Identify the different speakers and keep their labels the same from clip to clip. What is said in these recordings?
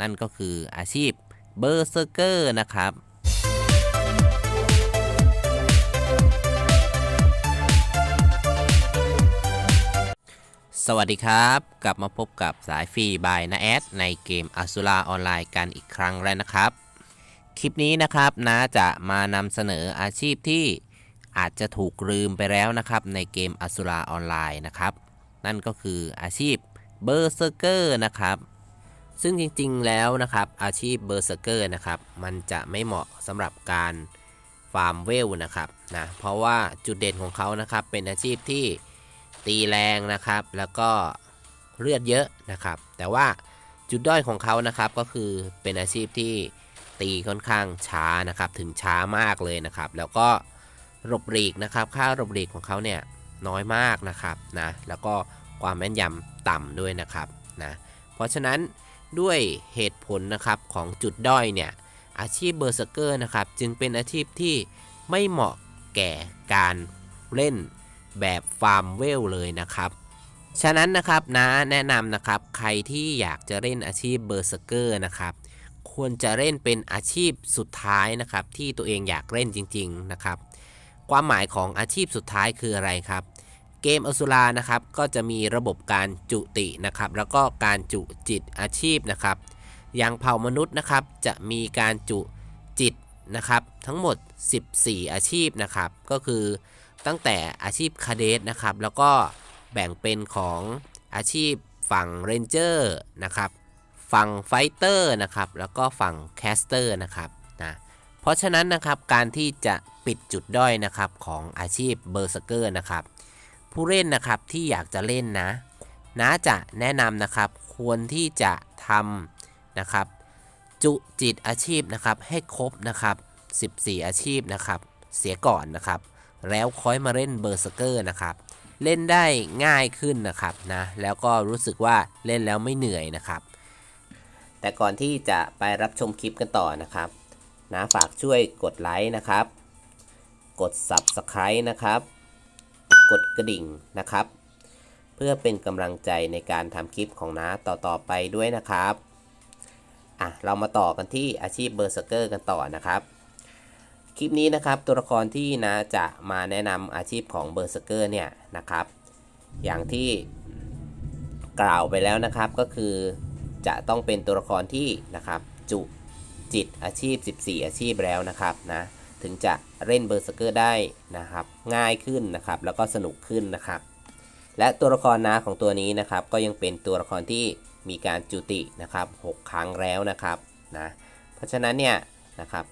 Speaker 1: นั่นก็คืออาชีพเบอร์เซอร์เกอร์นะครับสวัสดีครับ กลับมาพบกับสายฟรีบายนาแอดในเกมอ s สุราออนไลน์กันอีกครั้งแล้วนะครับ คลิปนี้นะครับนาจะมานำเสนออาชีพที่อาจจะถูกลืมไปแล้วนะครับ ในเกมอ s สุราออนไลน์นะครับ นั่นก็คืออาชีพเบอร์เซอร์เกอร์นะครับ ซึ่งจริงๆแล้วนะครับอาชีพเบอร์เซอร์เกอร์นะครับมันจะไม่เหมาะสำหรับการฟาร์มเวลนะครับนะเพราะว่าจุดเด่นของเขานะครับเป็นอาชีพที่ตีแรงนะครับ แล้วก็เลือดเยอะนะครับ แต่ว่าจุดด้อยของเขานะครับก็คือเป็นอาชีพที่ตีค่อนข้างช้านะครับถึงช้ามากเลยนะครับ แล้วก็หลบหลีกนะครับค่าหลบหลีกของเขาเนี่ยน้อยมากนะครับนะแล้วก็ความแม่นยำต่ำด้วยนะครับนะเพราะฉะนั้น ด้วยเหตุผลนะครับของจุดด้อยเนี่ยอาชีพเบอร์เซเกอร์นะครับจึงเป็นอาชีพที่ไม่เหมาะแก่การเล่นแบบฟาร์มเวลเลยนะครับ ฉะนั้นนะครับนะแนะนำนะครับใครที่อยากจะเล่นอาชีพเบอร์เซเกอร์นะครับควรจะเล่นเป็นอาชีพสุดท้ายนะครับที่ตัวเองอยากเล่นจริงๆนะครับ ความหมายของอาชีพสุดท้ายคืออะไรครับ เกมอสุรานะครับ ก็จะมีระบบการจุตินะครับ แล้วก็การจุจิตอาชีพนะครับ อย่างเผ่ามนุษย์นะครับ จะมีการจุจิตนะครับ ทั้งหมด 14 อาชีพนะครับ ก็คือตั้งแต่อาชีพคาเดสนะครับ แล้วก็แบ่งเป็นของอาชีพฝั่งเรนเจอร์นะครับ ฝั่งไฟเตอร์นะครับ แล้วก็ฝั่งแคสเตอร์นะครับนะเพราะฉะนั้นนะครับการที่จะปิดจุดด้อยนะครับของอาชีพเบอร์สเกอร์นะครับ ผู้เล่นนะครับที่อยากจะเล่นนะนะจะแนะนำนะครับ ควรที่จะทำนะครับ จุจิตอาชีพนะครับให้ครบนะครับ 14 อาชีพนะครับ เสียก่อนนะครับ แล้วค่อยมาเล่นเบอร์สเกอร์นะครับ เล่นได้ง่ายขึ้นนะครับนะแล้วก็รู้สึกว่าเล่นแล้วไม่เหนื่อยนะครับ แต่ก่อนที่จะไปรับชมคลิปกันต่อนะครับนะฝากช่วยกดไลค์นะครับ กด Subscribe นะครับ กดกระดิ่งนะครับ เพื่อเป็นกำลังใจในการทำคลิปของน้าต่อๆไปด้วยนะครับอะเรามาต่อกันที่อาชีพเบอร์สเกอร์กันต่อนะครับ คลิปนี้นะครับตัวละครที่น้าจะมาแนะนำอาชีพของเบอร์สเกอร์เนี่ยนะครับ อย่างที่กล่าวไปแล้วนะครับก็คือจะต้องเป็นตัวละครที่นะครับจุจิตอาชีพ 14 อาชีพแล้วนะครับนะ ถึงจะเล่นเบอร์สเกอร์ได้นะครับ ง่ายขึ้นนะครับ แล้วก็สนุกขึ้นนะครับ และตัวละครนาของตัวนี้นะครับ ก็ยังเป็นตัวละครที่มีการจุตินะครับ 6 ครั้งแล้วนะครับนะเพราะฉะนั้นเนี่ยนะครับ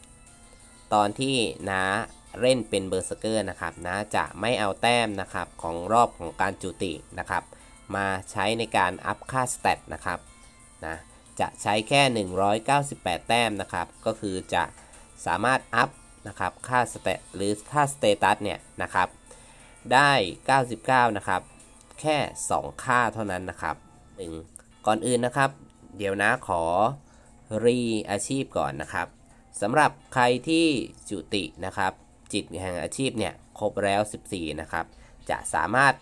Speaker 1: ตอนที่น้าเล่นเป็นเบอร์สเกอร์นะครับนาจะไม่เอาแต้มนะครับของรอบของการจุตินะครับ มาใช้ในการอัพค่าสเตตนะครับนะจะใช้แค่ 198 แต้มนะครับ ก็คือจะสามารถอัพ นะครับ ค่าสเตตหรือค่าสเตตัสเนี่ยนะครับ ได้ 99 นะครับ แค่ 2 ค่าเท่านั้นนะครับหนึ่งก่อนอื่นนะครับ เดี๋ยวนะขอรีอาชีพก่อนนะครับสำหรับใครที่จุตินะครับ จิตแห่งอาชีพเนี่ยครบแล้ว 14 นะครับ จะสามารถ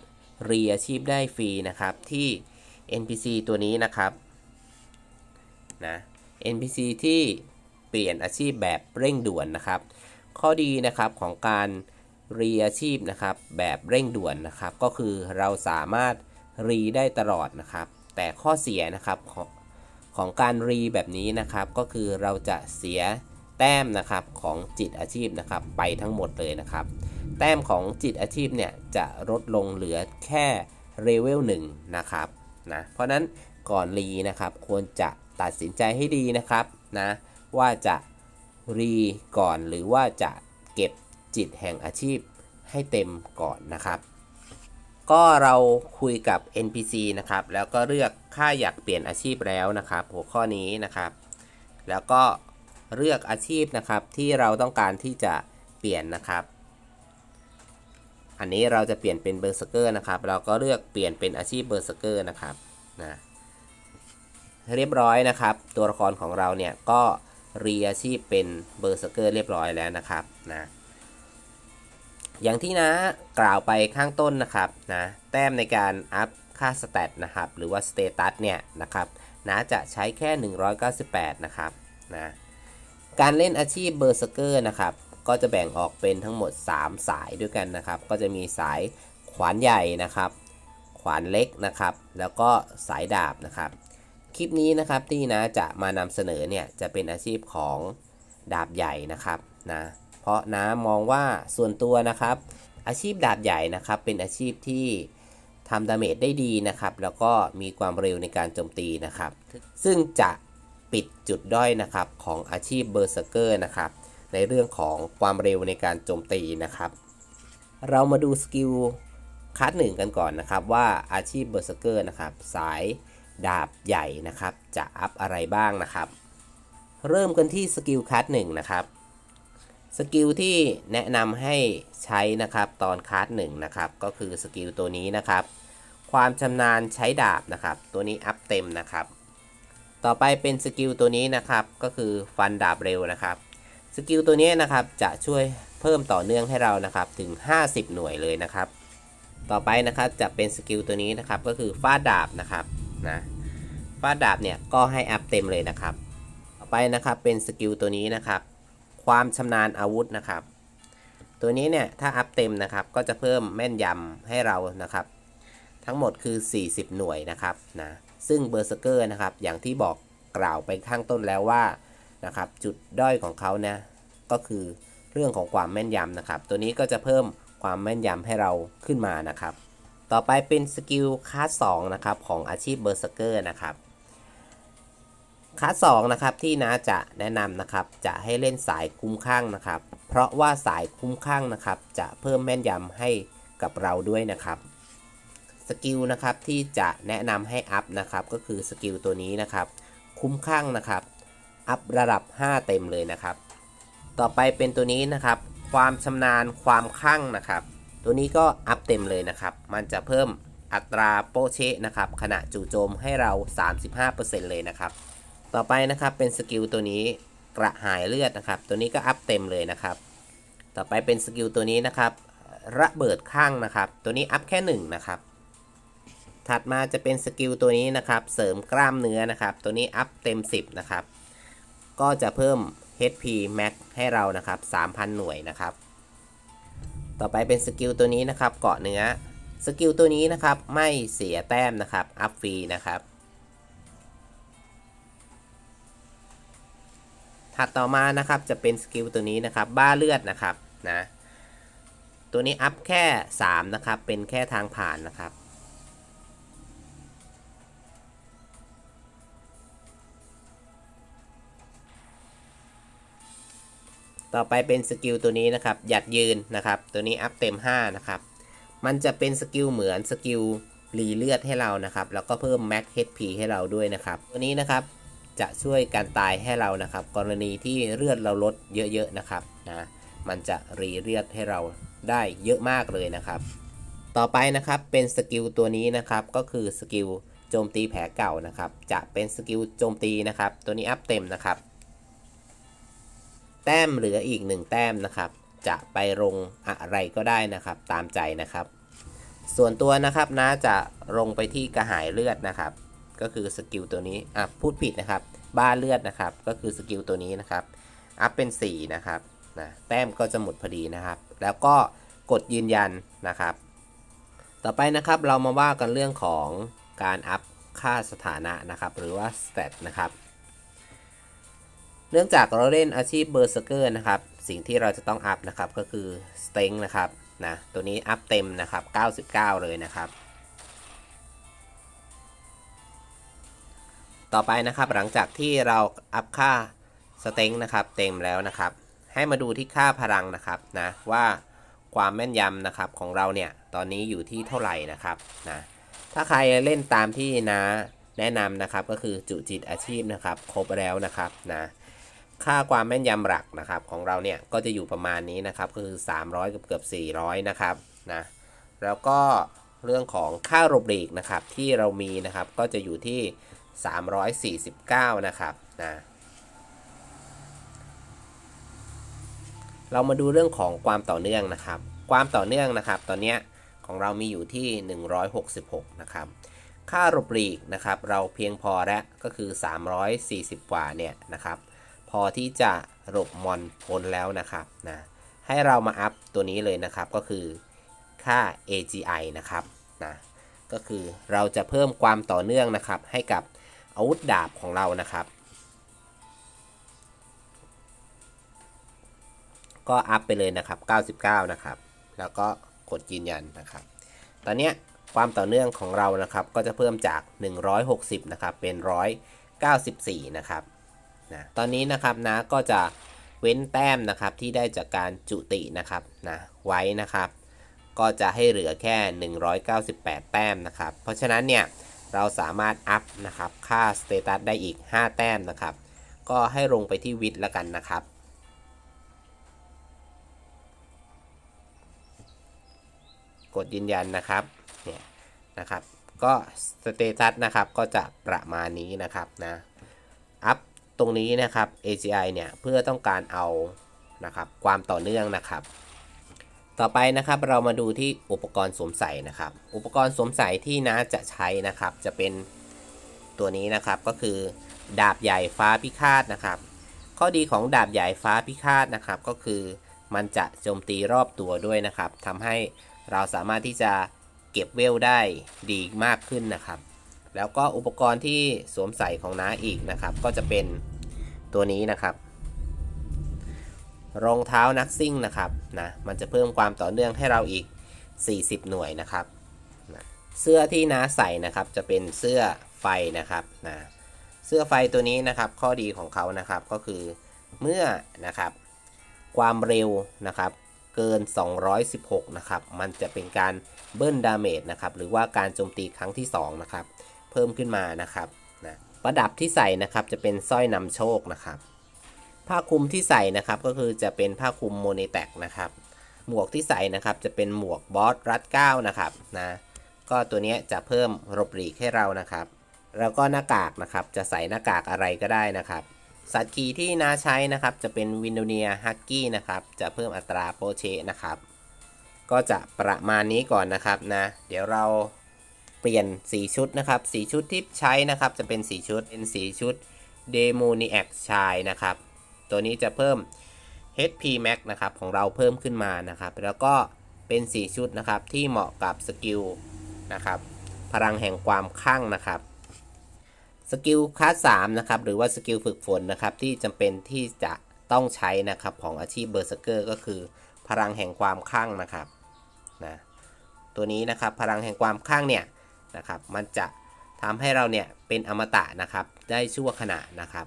Speaker 1: รีอาชีพได้ฟรีนะครับที่ NPC ตัวนี้นะครับนะ NPC ที่เปลี่ยนอาชีพแบบเร่งด่วนนะครับ ข้อดีนะครับของการรีอาชีพนะครับ แบบเร่งด่วนนะครับ ก็คือเราสามารถรีได้ตลอดนะครับ แต่ข้อเสียนะครับของของการรีแบบนี้นะครับ ก็คือเราจะเสียแต้มนะครับของจิตอาชีพนะครับ ไปทั้งหมดเลยนะครับ แต้มของจิตอาชีพเนี่ยจะลดลงเหลือแค่เลเวล1นะครับนะเพราะนั้นก่อนรีนะครับควรจะตัดสินใจให้ดีนะครับนะว่าจะ รีก่อนหรือว่าจะเก็บจิตแห่งอาชีพให้เต็มก่อนนะครับ ก็เราคุยกับ NPC นะครับ แล้วก็เลือกค่าอยากเปลี่ยนอาชีพแล้วนะครับ หัวข้อนี้นะครับ แล้วก็เลือกอาชีพนะครับที่เราต้องการที่จะเปลี่ยนนะครับ อันนี้เราจะเปลี่ยนเป็นเบอร์สเกอร์นะครับ เราก็เลือกเปลี่ยนเป็นอาชีพเบอร์สเกอร์นะครับนะเรียบร้อยนะครับ ตัวละครของเราเนี่ยก็ รีอาชีพเป็นเบอร์สเกอร์เรียบร้อยแล้วนะครับนะอย่างที่นะกล่าวไปข้างต้นนะครับนะแต้มในการอัพค่าสเตตนะครับหรือว่าสเตตัสเนี่ยนะครับนะจะใช้แค่ 198 นะครับนะการเล่นอาชีพเบอร์สเกอร์นะครับก็จะแบ่งออกเป็นทั้งหมด 3 สายด้วยกันนะครับ ก็จะมีสายขวานใหญ่นะครับ ขวานเล็กนะครับ แล้วก็สายดาบนะครับ คลิปนี้นะครับที่นะจะมานำเสนอเนี่ยจะเป็นอาชีพของดาบใหญ่นะครับนะเพราะนะมองว่าส่วนตัวนะครับ อาชีพดาบใหญ่นะครับ เป็นอาชีพที่ทำดาเมจได้ดีนะครับ แล้วก็มีความเร็วในการโจมตีนะครับ ซึ่งจะปิดจุดด้อยนะครับของอาชีพเบอร์เซเกอร์นะครับ ในเรื่องของความเร็วในการโจมตีนะครับ เรามาดูสกิลคัสหนึ่งกันก่อนนะครับ ว่าอาชีพเบอร์เซเกอร์นะครับ สาย ดาบใหญ่นะครับ จะอัพอะไรบ้างนะครับ เริ่มกันที่สกิลคัสหนึ่งนะครับสกิลที่แนะนำให้ใช้นะครับตอนคัสหนึ่งนะครับ ก็คือสกิลตัวนี้นะครับ ความชำนาญใช้ดาบนะครับ ตัวนี้อัพเต็มนะครับ ต่อไปเป็นสกิลตัวนี้นะครับ ก็คือฟันดาบเร็วนะครับสกิลตัวนี้นะครับจะช่วยเพิ่มต่อเนื่องให้เรานะครับถึง 50 หน่วยเลยนะครับ ต่อไปนะครับจะเป็นสกิลตัวนี้นะครับก็คือฟาดดาบนะครับ นะฟาดดาบเนี่ยก็ให้อัพเต็มเลยนะครับ ต่อไปนะครับเป็นสกิลตัวนี้นะครับ ความชำนาญอาวุธนะครับ ตัวนี้เนี่ยถ้าอัพเต็มนะครับก็จะเพิ่มแม่นยำให้เรานะครับ ทั้งหมดคือ 40 หน่วยนะครับนะซึ่งเบอร์เซเกอร์นะครับอย่างที่บอกกล่าวไปข้างต้นแล้วว่านะครับจุดด้อยของเขาเนี่ยก็คือเรื่องของความแม่นยำนะครับ ตัวนี้ก็จะเพิ่มความแม่นยำให้เราขึ้นมานะครับ ต่อไปเป็นสกิลคลาส2นะครับของอาชีพเบอร์เซเกอร์นะครับคลาส2นะครับที่น้าจะแนะนำนะครับจะให้เล่นสายคุ้มข้างนะครับ เพราะว่าสายคุ้มข้างนะครับ จะเพิ่มแม่นยำให้กับเราด้วยนะครับสกิลนะครับที่จะแนะนำให้อัพนะครับก็คือสกิลตัวนี้นะครับ คุ้มข้างนะครับอัพระดับ 5 เต็มเลยนะครับ ต่อไปเป็นตัวนี้นะครับ ความชำนาญความคลั่งนะครับ ตัวนี้ก็อัพเต็มเลยนะครับ มันจะเพิ่มอัตราโปเชะนะครับ ขณะจู่โจมให้เรา 35%เลยนะครับ ต่อไปนะครับเป็นสกิลตัวนี้กระหายเลือดนะครับ ตัวนี้ก็อัพเต็มเลยนะครับ ต่อไปเป็นสกิลตัวนี้นะครับระเบิดข้างนะครับ ตัวนี้อัพแค่1นะครับ ถัดมาจะเป็นสกิลตัวนี้นะครับ เสริมกล้ามเนื้อนะครับ ตัวนี้อัพเต็ม 10 นะครับ ก็จะเพิ่ม HP Max ให้เรานะครับ 3,000 หน่วยนะครับ ต่อไปเป็นสกิลตัวนี้นะครับเกาะเนื้อสกิลตัวนี้นะครับไม่เสียแต้มนะครับ อัพฟรีนะครับ ถัดต่อมานะครับจะเป็นสกิลตัวนี้นะครับ บ้าเลือดนะครับนะตัวนี้อัพแค่ 3 นะครับ เป็นแค่ทางผ่านนะครับ ต่อไปเป็นสกิลตัวนี้นะครับ หยัดยืนนะครับ ตัวนี้อัพเต็ม 5 นะครับ มันจะเป็นสกิลเหมือนสกิลรีเลือดให้เรานะครับ แล้วก็เพิ่ม Max HP ให้เราด้วยนะครับ ตัวนี้นะครับจะช่วยการตายให้เรานะครับ กรณีที่เลือดเราลดเยอะๆนะครับนะมันจะรีเลือดให้เราได้เยอะมากเลยนะครับ ต่อไปนะครับเป็นสกิลตัวนี้นะครับก็คือสกิลโจมตีแผลเก่านะครับ จะเป็นสกิลโจมตีนะครับ ตัวนี้อัพเต็มนะครับ แต้มเหลืออีกหนึ่งแต้มนะครับ จะไปลงอะไรก็ได้นะครับ ตามใจนะครับ ส่วนตัวนะครับนะจะลงไปที่กระหายเลือดนะครับ ก็คือสกิลตัวนี้อะพูดผิดนะครับ บ้าเลือดนะครับ ก็คือสกิลตัวนี้นะครับ อัพเป็น 4 นะครับนะแต้มก็จะหมดพอดีนะครับ แล้วก็กดยืนยันนะครับ ต่อไปนะครับเรามาว่ากันเรื่องของการอัพค่าสถานะนะครับ หรือว่า stat นะครับ เนื่องจากเราเล่นอาชีพเบอร์เซเกอร์นะครับ สิ่งที่เราจะต้องอัพนะครับก็คือ strength นะครับนะตัวนี้อัพเต็มนะครับ 99 เลยนะครับ ต่อไปนะครับหลังจากที่เราอัพค่าสเต็งนะครับ เต็มแล้วนะครับ ให้มาดูที่ค่าพลังนะครับนะว่าความแม่นยำนะครับของเราเนี่ยตอนนี้อยู่ที่เท่าไหร่นะครับนะถ้าใครเล่นตามที่นะแนะนำนะครับก็คือจุจิตอาชีพนะครับ ครบแล้วนะครับนะ ค่าความแม่นยำหลักนะครับ ของเราเนี่ยก็จะอยู่ประมาณนี้นะครับก็คือ 300กับเกือบ400 นะครับนะแล้วก็เรื่องของค่าโรบลีกนะครับที่เรามีนะครับก็จะอยู่ที่ 349 นะครับนะเรามาดูเรื่องของความต่อเนื่องนะครับ ความต่อเนื่องนะครับ ตอนนี้ของเรามีอยู่ที่ 166 นะครับ ค่าหลบหลีกนะครับ เราเพียงพอแล้วก็คือ 340 กว่าเนี่ยนะครับ พอที่จะหลบมอนพ้นแล้วนะครับนะให้เรามาอัพตัวนี้เลยนะครับก็คือค่า AGI นะครับนะก็คือเราจะเพิ่มความต่อเนื่องนะครับ ให้กับอาวุธดาบของเรานะครับ ก็อัพไปเลยนะครับ 99 นะครับ แล้วก็กดยืนยันนะครับ ตอนนี้ความต่อเนื่องของเรานะครับ ก็จะเพิ่มจาก 160 นะครับ เป็น 194 นะครับ นะตอนนี้นะครับนะก็จะเว้นแต้มนะครับที่ได้จากการจุตินะครับนะไว้นะครับ ก็จะให้เหลือแค่ 198 แต้มนะครับ เพราะฉะนั้นเนี่ยเราสามารถอัพนะครับค่าสเตตัสได้อีก 5 แต้มนะครับ ก็ให้ลงไปที่วิดแล้วกันนะครับกดยืนยันนะครับเนี่ยนะครับ ก็สเตตัสนะครับก็จะประมาณนี้นะครับนะอัพ รงนี้นะครับ AGI เนี่ยเพื่อต้องการเอานะครับความต่อเนื่องนะครับ ต่อไปนะครับเรามาดูที่อุปกรณ์สวมใส่นะครับ อุปกรณ์สวมใส่ที่น้าจะใช้นะครับ จะเป็นตัวนี้นะครับก็คือ ดาบใหญ่ฟ้าพิฆาตนะครับ ข้อดีของดาบใหญ่ฟ้าพิฆาตนะครับ ก็คือมันจะโจมตีรอบตัวด้วยนะครับทำให้เราสามารถที่จะเก็บเวลได้ดีมากขึ้นนะครับ แล้วก็อุปกรณ์ที่สวมใส่ของน้าอีกนะครับ ก็จะเป็น ตัวนี้นะครับ รองเท้านักซิ่งนะครับนะมันจะเพิ่มความต่อเนื่องให้เราอีก 40 หน่วยนะครับนะเสื้อที่น้าใส่นะครับจะเป็นเสื้อไฟนะครับนะเสื้อไฟตัวนี้นะครับ ข้อดีของเขานะครับก็คือเมื่อนะครับ ความเร็วนะครับ เกิน 216 นะครับ มันจะเป็นการเบิ้ลดาเมจนะครับ หรือว่าการโจมตีครั้งที่ 2 นะครับ เพิ่มขึ้นมานะครับ ประดับที่ใส่นะครับจะเป็นสร้อยนำโชคนะครับ ผ้าคลุมที่ใส่นะครับก็คือจะเป็นผ้าคลุมโมเนแตกนะครับ หมวกที่ใส่นะครับจะเป็นหมวกบอสรัดเก้านะครับนะก็ตัวนี้จะเพิ่มหลบหลีกให้เรานะครับ แล้วก็หน้ากากนะครับจะใส่หน้ากากอะไรก็ได้นะครับสัตว์ขี่ที่นาใช้นะครับจะเป็นวินโดเนียฮักกี้นะครับจะเพิ่มอัตราโปเชนะครับ ก็จะประมาณนี้ก่อนนะครับนะ เดี๋ยวเรา เปลี่ยนสีชุดนะครับสีชุดที่ใช้นะครับจะเป็นสีชุดเป็นสีชุด d e m o n i a c ชายนะครับ ตัวนี้จะเพิ่ม HP Max นะครับของเราเพิ่มขึ้นมานะครับ แล้วก็เป็นสีชุดนะครับที่เหมาะกับสกิลนะครับพลังแห่งความคลั่งนะครับสกิลคลาส3นะครับหรือว่าสกิลฝึกฝนนะครับที่จำเป็นที่จะต้องใช้นะครับของอาชีพเบอร์เซเกอร์ก็คือ พลังแห่งความคลั่งนะครับนะตัวนี้นะครับพลังแห่งความคลั่งเนี่ย นะครับ มันจะทำให้เราเนี่ยเป็นอมตะนะครับ ได้ชั่วขณะนะครับ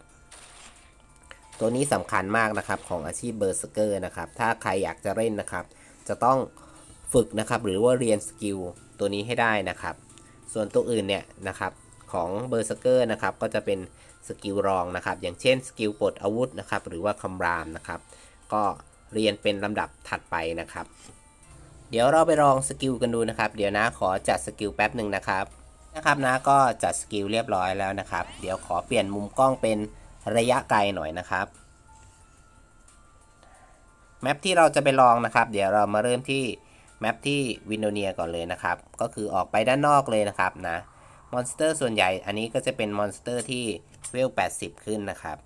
Speaker 1: ตัวนี้สำคัญมากนะครับของอาชีพเบอร์เซเกอร์นะครับ ถ้าใครอยากจะเล่นนะครับ จะต้องฝึกนะครับหรือว่าเรียนสกิลตัวนี้ให้ได้นะครับ ส่วนตัวอื่นเนี่ยนะครับของเบอร์เซเกอร์นะครับก็จะเป็นสกิลรองนะครับ อย่างเช่นสกิลปลดอาวุธนะครับ หรือว่าคำรามนะครับ ก็เรียนเป็นลำดับถัดไปนะครับ เดี๋ยวเราไปลองสกิลกันดูนะครับ เดี๋ยวนะขอจัดสกิลแป๊บหนึ่งนะครับนะครับนะก็จัดสกิลเรียบร้อยแล้วนะครับ เดี๋ยวขอเปลี่ยนมุมกล้องเป็นระยะไกลหน่อยนะครับแมปที่เราจะไปลองนะครับ เดี๋ยวเรามาเริ่มที่แมปที่วินโดเนียก่อนเลยนะครับ ก็คือออกไปด้านนอกเลยนะครับนะมอนสเตอร์ส่วนใหญ่อันนี้ก็จะเป็นมอนสเตอร์ที่เวล 80 ขึ้นนะครับ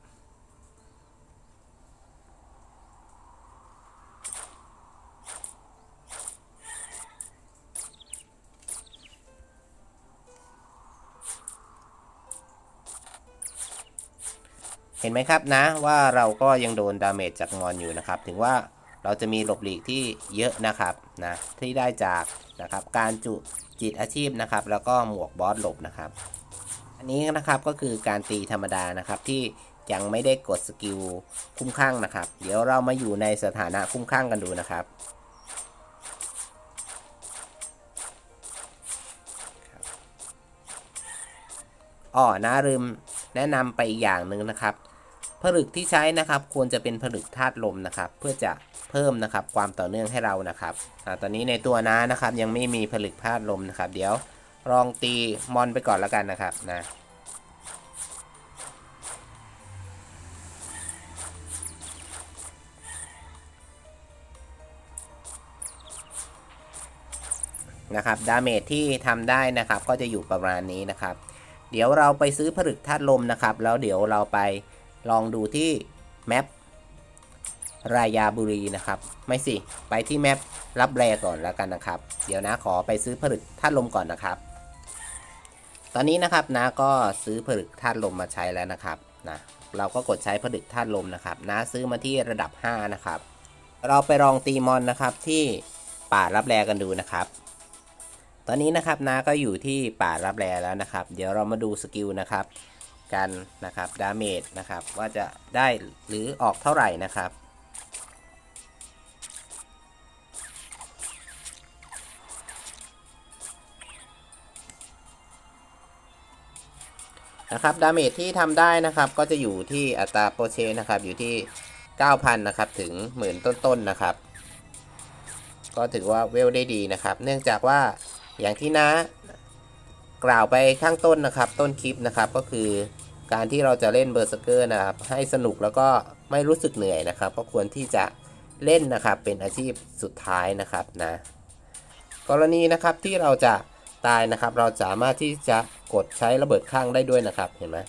Speaker 1: เห็นไหมครับนะว่าเราก็ยังโดนดาเมจจากมอนอยู่นะครับ ถึงว่าเราจะมีหลบหลีกที่เยอะนะครับนะที่ได้จากนะครับการจุจิตอาชีพนะครับ แล้วก็หมวกบอสหลบนะครับ อันนี้นะครับก็คือการตีธรรมดานะครับที่ยังไม่ได้กดสกิลคุ้มข้างนะครับ เดี๋ยวเรามาอยู่ในสถานะคุ้มข้างกันดูนะครับอ๋อนะลืมแนะนำไปอีกอย่างหนึ่งนะครับ ผลึกที่ใช้นะครับควรจะเป็นผลึกธาตุลมนะครับ เพื่อจะเพิ่มนะครับความต่อเนื่องให้เรานะครับอตอนนี้ในตัวน้านะครับ ยังไม่มีผลึกธาตุลมนะครับ เดี๋ยวลองตีมอนไปก่อนแล้วกันนะครับนะนะครับดาเมจที่ทำได้นะครับก็จะอยู่ประมาณนี้นะครับ เดี๋ยวเราไปซื้อผลึกธาตุลมนะครับ แล้วเดี๋ยวเราไป ลองดูที่แมปรายาบุรีนะครับ ไม่สิ ไปที่แมปรับแรก่อนแล้วกันนะครับ เดี๋ยวนะขอไปซื้อผลึกธาตุลมก่อนนะครับ ตอนนี้นะครับนะก็ซื้อผลึกธาตุลมมาใช้แล้วนะครับนะเราก็กดใช้ผลึกธาตุลมนะครับนะซื้อมาที่ระดับ 5 นะครับ เราไปลองตีมอนนะครับที่ป่ารับแรกันดูนะครับ ตอนนี้นะครับนาก็อยู่ที่ป่ารับแรแล้วนะครับ เดี๋ยวเรามาดูสกิลนะครับ กันนะครับดาเมจนะครับว่าจะได้หรือออกเท่าไหร่นะครับนะครับดาเมจที่ทำได้นะครับก็จะอยู่ที่อัตราโปรเชนนะครับอยู่ที่ 9,000นะครับถึงหมื่นต้นๆนะครับ ก็ถือว่าเวลได้ดีนะครับ เนื่องจากว่าอย่างที่นะกล่าวไปข้างต้นนะครับ ต้นคลิปนะครับก็คือ การที่เราจะเล่นเบอร์สเกอร์นะครับ ให้สนุกแล้วก็ไม่รู้สึกเหนื่อยนะครับ ก็ควรที่จะเล่นนะครับ เป็นอาชีพสุดท้ายนะครับนะ กรณีนะครับที่เราจะตายนะครับ เราสามารถที่จะกดใช้ระเบิดข้างได้ด้วยนะครับ เห็นไหม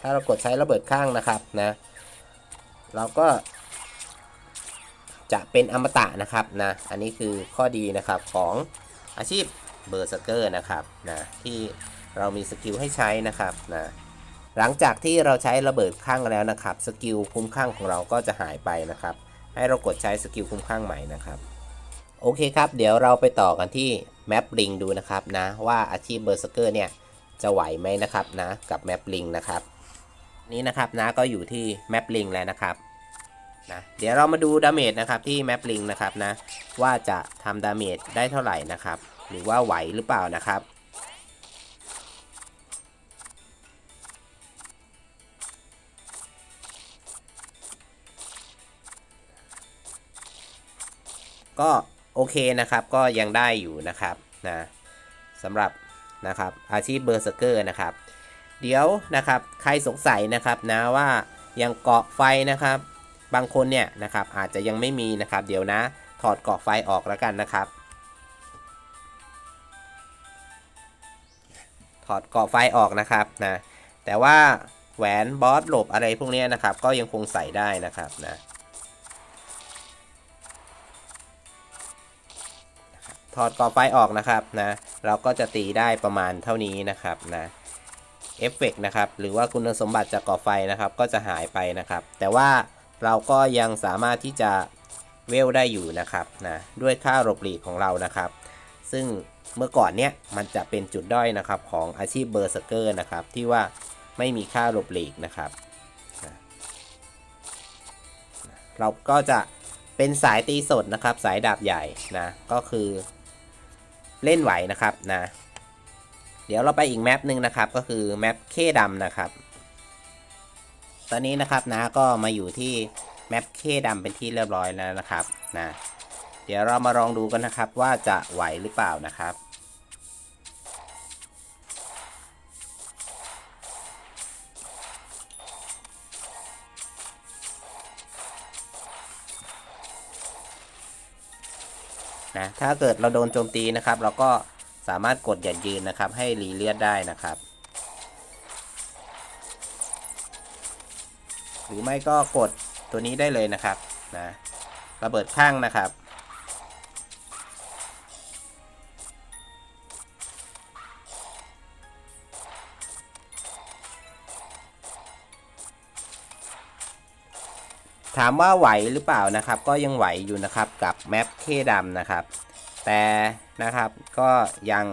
Speaker 1: ถ้าเรากดใช้ระเบิดข้างนะครับนะ เราก็ จะเป็นอมตะนะครับนะ อันนี้คือข้อดีนะครับของอาชีพเบอร์สเกอร์นะครับนะที่เรามีสกิลให้ใช้นะครับนะ หลังจากที่เราใช้ระเบิดข้างแล้วนะครับ สกิลคุ้มข้างของเราก็จะหายไปนะครับ ให้เรากดใช้สกิลคุ้มข้างใหม่นะครับ โอเคครับ เดี๋ยวเราไปต่อกันที่แมปลิงดูนะครับนะว่าอาชีพเบอร์สเกอร์เนี่ยจะไหวไหมนะครับนะกับแมปลิงนะครับนี่นะครับนะก็อยู่ที่แมปลิงแล้วนะครับนะเดี๋ยวเรามาดูดาเมจนะครับที่แมปลิงนะครับนะว่าจะทำดาเมจได้เท่าไหร่นะครับ หรือว่าไหวหรือเปล่านะครับ ก็โอเคนะครับก็ยังได้อยู่นะครับนะสำหรับนะครับอาชีพเบอร์สเกอร์นะครับ เดี๋ยวนะครับใครสงสัยนะครับนะว่ายังเกาะไฟนะครับ บางคนเนี่ยนะครับอาจจะยังไม่มีนะครับ เดี๋ยวนะถอดเกาะไฟออกแล้วกันนะครับ ถอดเกาะไฟออกนะครับนะแต่ว่าแหวนบอสหลบอะไรพวกนี้นะครับ ก็ยังคงใส่ได้นะครับนะ ถอดกาะไฟออกนะครับนะเราก็จะตีได้ประมาณเท่านี้นะครับนะเอฟเฟกนะครับหรือว่าคุณสมบัติจากกาะไฟนะครับก็จะหายไปนะครับ แต่ว่าเราก็ยังสามารถที่จะเวลได้อยู่นะครับนะด้วยค่าหลบหลีกของเรานะครับ ซึ่งเมื่อก่อนเนี้ยมันจะเป็นจุดด้อยนะครับของอาชีพเบอร์สเกอร์นะครับที่ว่าไม่มีค่าหลบหลีกนะครับนะเราก็จะเป็นสายตีสดนะครับ สายดาบใหญ่นะก็คือ เล่นไหวนะครับนะ เดี๋ยวเราไปอีกแมปหนึ่งนะครับ ก็คือแมปเคดำนะครับ ตอนนี้นะครับนะก็มาอยู่ที่แมปเคดำเป็นที่เรียบร้อยแล้วนะครับนะ เดี๋ยวเรามาลองดูกันนะครับว่าจะไหวหรือเปล่านะครับ ถ้าเกิดเราโดนโจมตีนะครับ เราก็สามารถกดหยัดยืนนะครับ ให้รีเลือดได้นะครับ หรือไม่ก็กดตัวนี้ได้เลยนะครับนะระเบิดข้างนะครับถามว่าไหวหรือเปล่านะครับ ก็ยังไหวอยู่นะครับกับแมปเคดำนะครับ แต่นะครับก็ยัง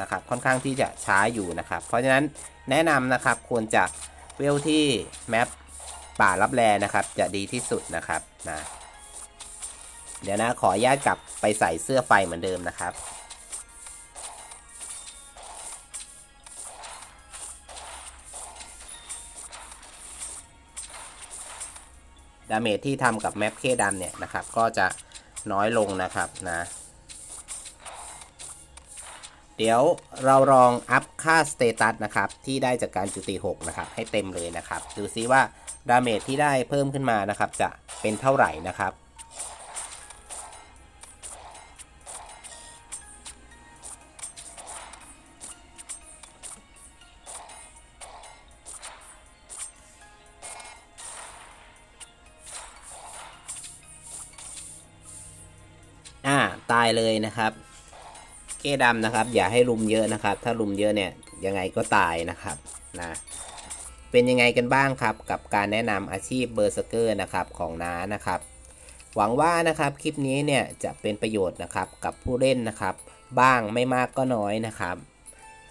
Speaker 1: นะครับค่อนข้างที่จะช้าอยู่นะครับ เพราะฉะนั้นแนะนำนะครับควรจะเวลที่แมปป่ารับแลนะครับ จะดีที่สุดนะครับนะเดี๋ยวนะขออนุญาตกลับไปใส่เสื้อไฟเหมือนเดิมนะครับดาเมจที่ทำกับแมปเคดำเนี่ยนะครับ ก็จะน้อยลงนะครับนะ เดี๋ยวเราลองอัพค่าสเตตัสนะครับ ที่ได้จากการจุติ6นะครับ ให้เต็มเลยนะครับ ดูซิว่าดาเมจที่ได้เพิ่มขึ้นมานะครับ จะเป็นเท่าไหร่นะครับ อ่า ตายเลยนะครับ เก้ดำนะครับ อย่าให้ลุมเยอะนะครับ ถ้าลุมเยอะเนี่ยยังไงก็ตายนะครับนะเป็นยังไงกันบ้างครับ กับการแนะนำอาชีพเบอร์สเกอร์นะครับของน้านะครับ หวังว่านะครับคลิปนี้เนี่ยจะเป็นประโยชน์นะครับกับผู้เล่นนะครับ บ้างไม่มากก็น้อยนะครับ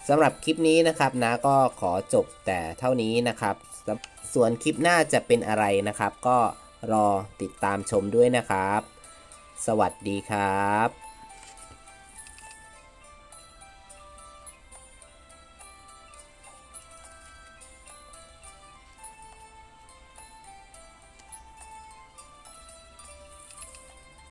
Speaker 1: สำหรับคลิปนี้นะครับนะก็ขอจบแต่เท่านี้นะครับ ส่วนคลิปหน้าจะเป็นอะไรนะครับ ก็รอติดตามชมด้วยนะครับ สวัสดีครับ